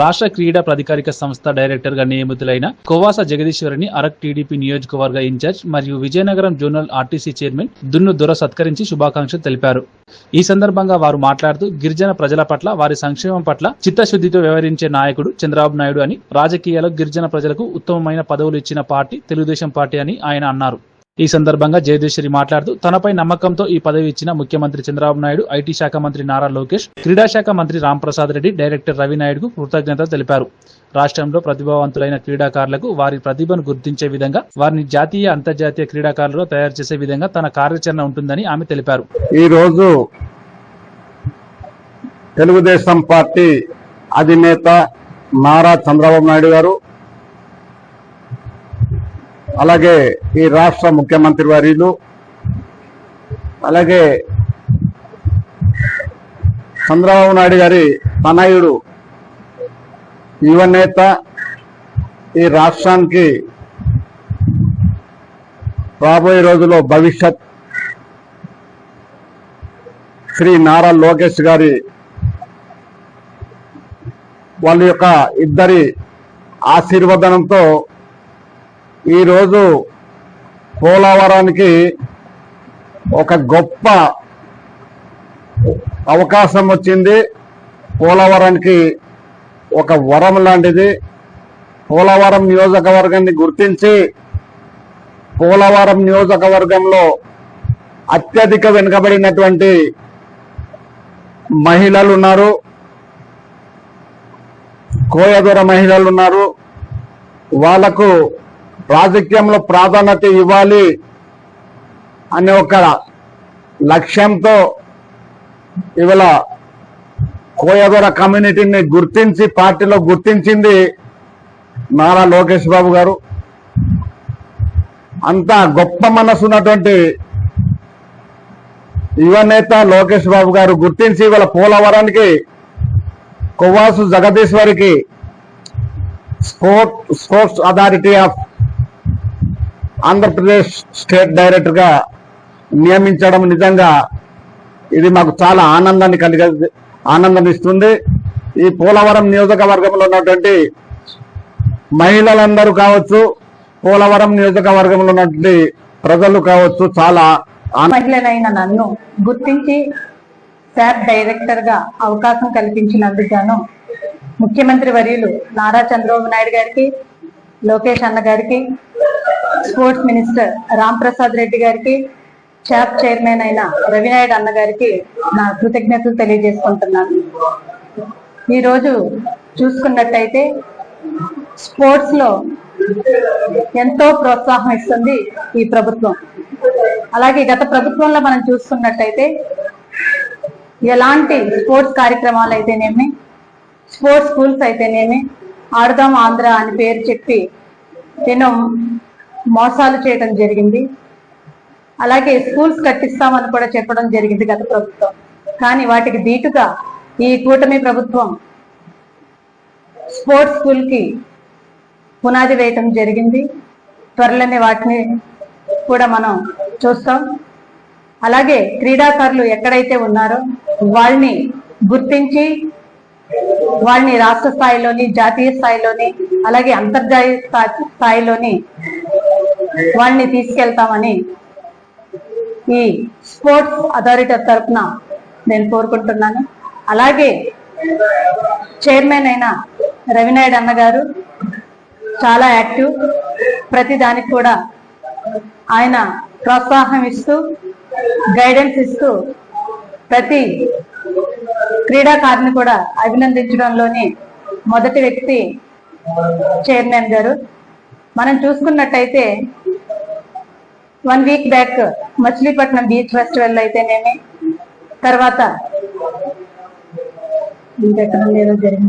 రాష్ట్ర క్రీడా ప్రాధికారిక సంస్థ డైరెక్టర్గా నియమితులైన కోవాస జగదీశ్వరిని అరక్ టీడీపీ నియోజకవర్గ ఇన్ఛార్జ్ మరియు Vizianagaram zonal RTC chairman Dunnu Dora సత్కరించి శుభాకాంక్షలు తెలిపారు. ఈ సందర్భంగా వారు మాట్లాడుతూ గిరిజన ప్రజల పట్ల వారి సంక్షేమం పట్ల చిత్తశుద్ధితో వ్యవహరించే నాయకుడు చంద్రబాబు నాయుడు అని రాజకీయాల్లో గిరిజన ప్రజలకు ఉత్తమమైన పదవులు ఇచ్చిన పార్టీ తెలుగుదేశం పార్టీ అని ఆయన అన్నారు. ఈ సందర్భంగా జయదేశ్వరి మాట్లాడుతూ తనపై నమ్మకంతో ఈ పదవి ఇచ్చిన ముఖ్యమంత్రి చంద్రబాబు నాయుడు ఐటీ శాఖ మంత్రి నారా లోకేష్ క్రీడా శాఖ మంత్రి రాంప్రసాద్ రెడ్డి డైరెక్టర్ రవి నాయుడుకు కృతజ్ఞతలు తెలిపారు. రాష్ట్రంలో ప్రతిభావంతులైన క్రీడాకారులకు వారి ప్రతిభను గుర్తించే విధంగా వారిని జాతీయ అంతర్జాతీయ క్రీడాకారులుగా తయారు చేసే విధంగా తన కార్యాచరణ ఉంటుందని ఆమె తెలిపారు. ఈ రోజు తెలుగుదేశం పార్టీ అధినేత నారా చంద్రబాబు నాయుడు గారు అలాగే ఈ రాష్ట్ర ముఖ్యమంత్రి వర్యులు అలాగే చంద్రబాబు నాయుడు గారి తనయుడు యువనేత ఈ రాష్ట్రానికి రాబోయే రోజుల్లో భవిష్యత్ శ్రీ నారా లోకేష్ గారి వాళ్ళ యొక్క ఇద్దరి ఆశీర్వదనంతో ఈరోజు పోలవరానికి ఒక గొప్ప అవకాశం వచ్చింది. పోలవరానికి ఒక వరం లాంటిది. పోలవరం నియోజకవర్గాన్ని గుర్తించి పోలవరం నియోజకవర్గంలో అత్యధిక వెనుకబడినటువంటి మహిళలు ఉన్నారు. కోయదూర మహిళలు ఉన్నారు. వాళ్ళకు రాజకీయంలో ప్రాధాన్యత ఇవ్వాలి అనే ఒక లక్ష్యంతో ఇవాళ కోయదూర కమ్యూనిటీని గుర్తించి పార్టీలో గుర్తించింది నారా లోకేష్ బాబు గారు. అంత గొప్ప మనసు ఉన్నటువంటి యువ నేత లోకేష్ బాబు గారు గుర్తించి ఇవాళ పోలవరానికి Kovvasu జగదీశ్వరికి sport sports authority of Andhra Pradesh state డైరెక్టర్గా నియమించడం నిజంగా ఇది మాకు చాలా ఆనందాన్ని కలిగ ఆనందాన్ని ఇస్తుంది ఈ పోలవరం నియోజకవర్గంలో ఉన్నటువంటి మహిళలందరూ కావచ్చు పోలవరం నియోజకవర్గంలో ఉన్నటువంటి ప్రజలు కావచ్చు చాలా ఆనంద మహిళనైన నన్ను గుర్తించి శాప్ డైరెక్టర్గా అవకాశం కల్పించినందుకు గాను ముఖ్యమంత్రి వర్యులు నారా చంద్రబాబు నాయుడు గారికి లోకేష్ అన్న గారికి స్పోర్ట్స్ మినిస్టర్ రామ్ ప్రసాద్ రెడ్డి గారికి చాప్ చైర్మన్ అయిన రవినాయుడు అన్న గారికి నా కృతజ్ఞతలు తెలియజేసుకుంటున్నాను. ఈరోజు చూసుకున్నట్టయితే స్పోర్ట్స్లో ఎంతో ప్రోత్సాహం ఇస్తుంది ఈ ప్రభుత్వం. అలాగే గత ప్రభుత్వంలో మనం చూసుకున్నట్టయితే ఎలాంటి స్పోర్ట్స్ కార్యక్రమాలు అయితేనేమి స్పోర్ట్స్ స్కూల్స్ అయితేనేమి ఆడదాం ఆంధ్ర అని పేరు చెప్పి ఎన్నో మోసాలు చేయడం జరిగింది. అలాగే స్కూల్స్ కట్టిస్తామని కూడా చెప్పడం జరిగింది గత ప్రభుత్వం. కానీ వాటికి దీటుగా ఈ కూటమి ప్రభుత్వం స్పోర్ట్స్ స్కూల్కి పునాది వేయటం జరిగింది. త్వరలోనే వాటిని కూడా మనం చూస్తాం. అలాగే క్రీడాకారులు ఎక్కడైతే ఉన్నారో వాళ్ళని గుర్తించి వాళ్ళని రాష్ట్ర స్థాయిలోని జాతీయ స్థాయిలోని అలాగే అంతర్జాతీయ స్థాయిలోని వాళ్ళని తీసుకెళ్తామని ఈ స్పోర్ట్స్ అథారిటీ తరఫున నేను కోరుకుంటున్నాను. అలాగే చైర్మన్ అయిన రవినాయుడు అన్న గారు చాలా యాక్టివ్. ప్రతి దానికి కూడా ఆయన ప్రోత్సాహం ఇస్తూ గైడెన్స్ ఇస్తూ ప్రతి క్రీడాకారుని కూడా అభినందించడంలోని మొదటి వ్యక్తి చైర్మన్ గారు. మనం చూసుకున్నట్టయితే one week back Machilipatnam beach festival అయితేనేమి తర్వాత ఇంకెక్కడ ఏదో జరిగింది